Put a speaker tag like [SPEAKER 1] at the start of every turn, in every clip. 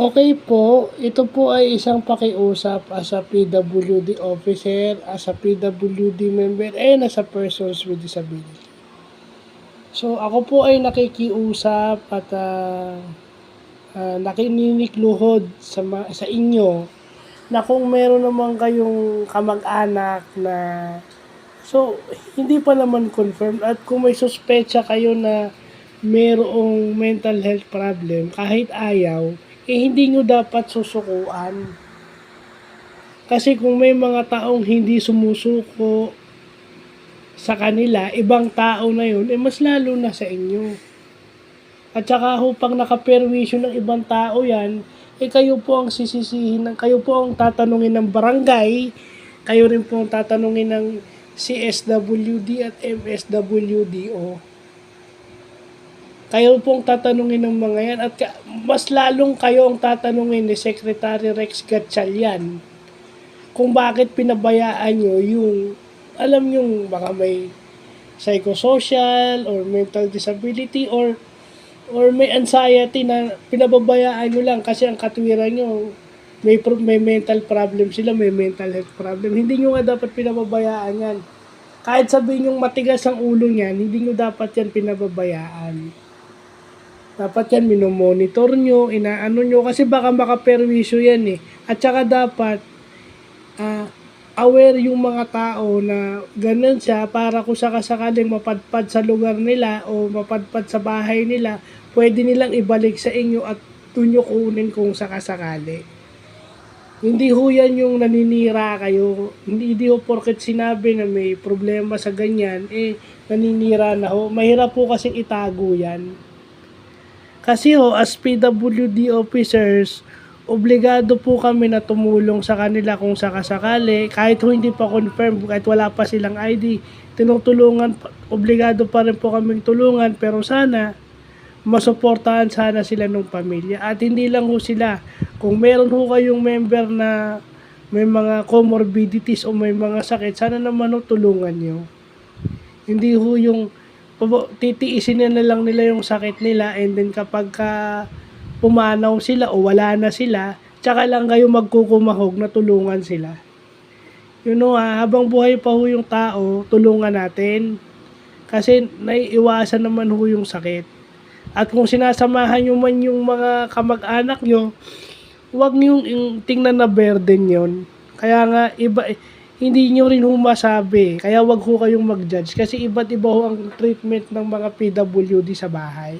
[SPEAKER 1] Okay po, ito po ay isang pakiusap as a PWD officer, as a PWD member, and as a persons with disability. So ako po ay nakikiusap at uh, uh, nakininikluhod sa, ma- sa inyo na kung meron naman kayong kamag-anak na so hindi pa naman confirmed at kung may suspecha kayo na merong mental health problem kahit ayaw eh hindi nyo dapat susukuan. Kasi kung may mga taong hindi sumusuko sa kanila, ibang tao na yun, eh mas lalo na sa inyo. At saka ho, pag nakaperwisyo ng ibang tao yan, eh kayo po ang sisisihin, kayo po ang tatanungin ng barangay, kayo rin po ang tatanungin ng CSWD at MSWDO. Kayo pong tatanungin ng mga yan at mas lalong kayo ang tatanungin ni Secretary Rex Gatchalian kung bakit pinabayaan nyo yung alam nyo baka may psychosocial or mental disability or or may anxiety na pinababayaan nyo lang kasi ang katwiran nyo may, pro- may mental problem sila, may mental health problem. Hindi nyo nga dapat pinababayaan yan. Kahit sabihin nyo matigas ang ulo niyan, hindi nyo dapat yan pinababayaan. Dapat yan minomonitor nyo, inaano nyo, kasi baka makaperwisyo yan eh. At saka dapat, ah, aware yung mga tao na ganun siya para kung sakasakaling mapadpad sa lugar nila o mapadpad sa bahay nila, pwede nilang ibalik sa inyo at doon nyo kunin kung sakasakali. Hindi ho yan yung naninira kayo. Hindi, hindi ho porket sinabi na may problema sa ganyan, eh naninira na ho. Mahirap po kasing itago yan. Kasi ho, as PWD officers, obligado po kami na tumulong sa kanila kung sakasakali, kahit hindi pa confirm, kahit wala pa silang ID, tinutulungan, obligado pa rin po kaming tulungan, pero sana, masuportahan sana sila ng pamilya. At hindi lang ho sila, kung meron ho kayong member na may mga comorbidities o may mga sakit, sana naman ho tulungan nyo. Hindi ho yung titiisin na, na lang nila yung sakit nila and then kapag ka pumanaw sila o wala na sila, tsaka lang kayo magkukumahog na tulungan sila. You know, ah, habang buhay pa ho yung tao, tulungan natin. Kasi naiiwasan naman ho yung sakit. At kung sinasamahan nyo man yung mga kamag-anak nyo, huwag nyo yung tingnan na burden yon Kaya nga, iba, hindi nyo rin ho masabi. Kaya wag ho kayong mag-judge. Kasi iba't iba ho ang treatment ng mga PWD sa bahay.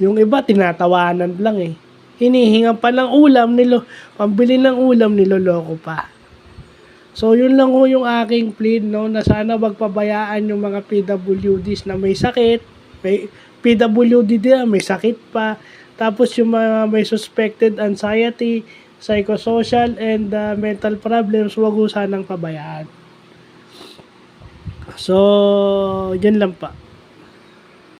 [SPEAKER 1] Yung iba, tinatawanan lang eh. Hinihingan pa ng ulam, nilo, pambili ng ulam, niloloko pa. So, yun lang ho yung aking plea, no, na sana wag pabayaan yung mga PWDs na may sakit, may PWD din, may sakit pa, tapos yung mga may suspected anxiety, psychosocial and uh, mental problems, wag ho sanang pabayaan. So, yun lang pa.